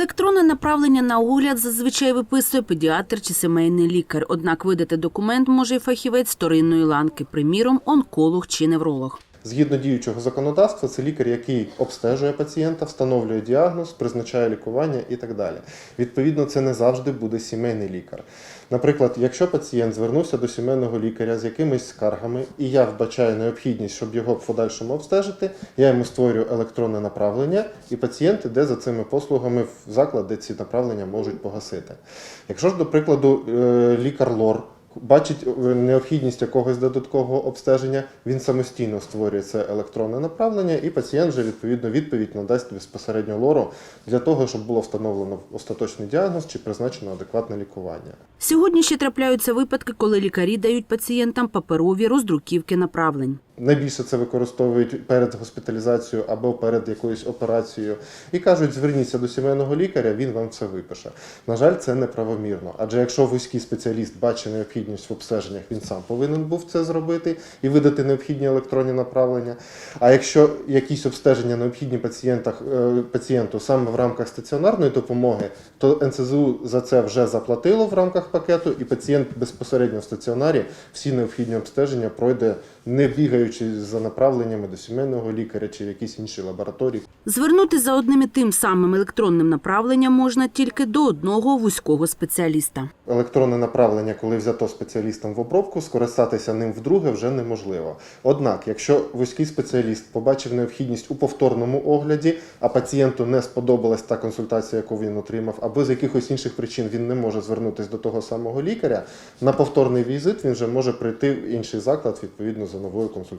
Електронне направлення на огляд зазвичай виписує педіатр чи сімейний лікар. Однак видати документ може і фахівець вторинної ланки, приміром, онколог чи невролог. Згідно діючого законодавства, це лікар, який обстежує пацієнта, встановлює діагноз, призначає лікування і так далі. Відповідно, це не завжди буде сімейний лікар. Наприклад, якщо пацієнт звернувся до сімейного лікаря з якимись скаргами, і я вбачаю необхідність, щоб його в подальшому обстежити, я йому створюю електронне направлення, і пацієнт іде за цими послугами в заклад, де ці направлення можуть погасити. Якщо ж, до прикладу, е, лікар лор бачить необхідність якогось додаткового обстеження, він самостійно створює це електронне направлення, і пацієнт вже відповідно відповідь надасть безпосередньо лору для того, щоб було встановлено остаточний діагноз чи призначено адекватне лікування. Сьогодні ще трапляються випадки, коли лікарі дають пацієнтам паперові роздруківки направлень. Найбільше це використовують перед госпіталізацією або перед якоюсь операцією і кажуть, зверніться до сімейного лікаря, він вам це випише. На жаль, це неправомірно. Адже якщо вузький спеціаліст бачить необхідність в обстеженнях, він сам повинен був це зробити і видати необхідні електронні направлення. А якщо якісь обстеження необхідні е, пацієнту саме в рамках стаціонарної допомоги, то НСЗУ за це вже заплатило в рамках пакету, і пацієнт безпосередньо в стаціонарі всі необхідні обстеження пройде, не бігаючи за направленнями до сімейного лікаря чи якісь інші лабораторії. Звернути за одним і тим самим електронним направленням можна тільки до одного вузького спеціаліста. Електронне направлення, коли взято спеціалістом в обробку, скористатися ним вдруге вже неможливо. Однак, якщо вузький спеціаліст побачив необхідність у повторному огляді, а пацієнту не сподобалась та консультація, яку він отримав, або з якихось інших причин він не може звернутися до того самого лікаря, на повторний візит він вже може прийти в інший заклад відповідно за новою консультацією.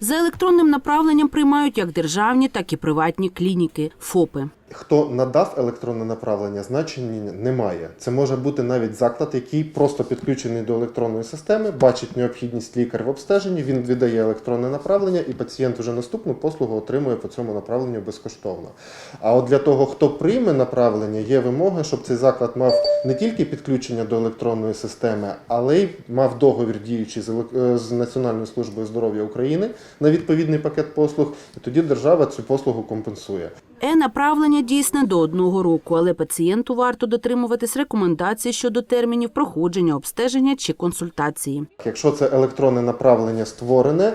За електронним направленням приймають як державні, так і приватні клініки, ФОПи. Хто надав електронне направлення, значення немає. Це може бути навіть заклад, який просто підключений до електронної системи, бачить необхідність лікар в обстеженні, він віддає електронне направлення, і пацієнт вже наступну послугу отримує по цьому направленню безкоштовно. А от для того, хто прийме направлення, є вимоги, щоб цей заклад мав не тільки підключення до електронної системи, але й мав договір діючий з е, Національною службою здоров'я України на відповідний пакет послуг, і тоді держава цю послугу компенсує. Е-направлення дійсне до одного року, але пацієнту варто дотримуватись рекомендацій щодо термінів проходження обстеження чи консультації. Якщо це електронне направлення створене,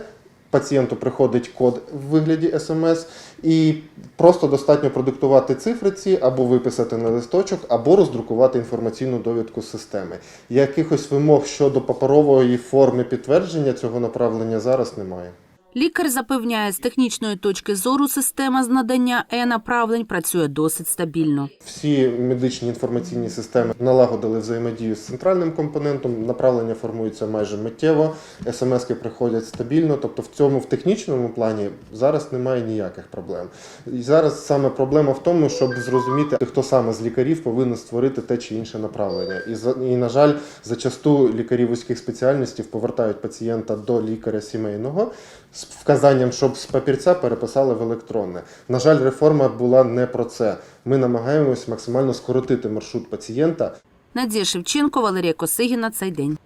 пацієнту приходить код в вигляді смс, і просто достатньо продиктувати цифри ці або виписати на листочок, або роздрукувати інформаційну довідку системи. Якихось вимог щодо паперової форми підтвердження цього направлення зараз немає. Лікар запевняє, з технічної точки зору система з надання е-направлень працює досить стабільно. Всі медичні інформаційні системи налагодили взаємодію з центральним компонентом. Направлення формуються майже миттєво, смски приходять стабільно. Тобто, в цьому в технічному плані зараз немає ніяких проблем. І зараз саме проблема в тому, щоб зрозуміти, хто саме з лікарів повинен створити те чи інше направлення. І і на жаль, зачасту лікарі вузьких спеціальностей повертають пацієнта до лікаря сімейного вказанням, щоб з папірця переписали в електронне. На жаль, реформа була не про це. Ми намагаємось максимально скоротити маршрут пацієнта. Надія Шевченко, Валерія Косигіна. Цей день.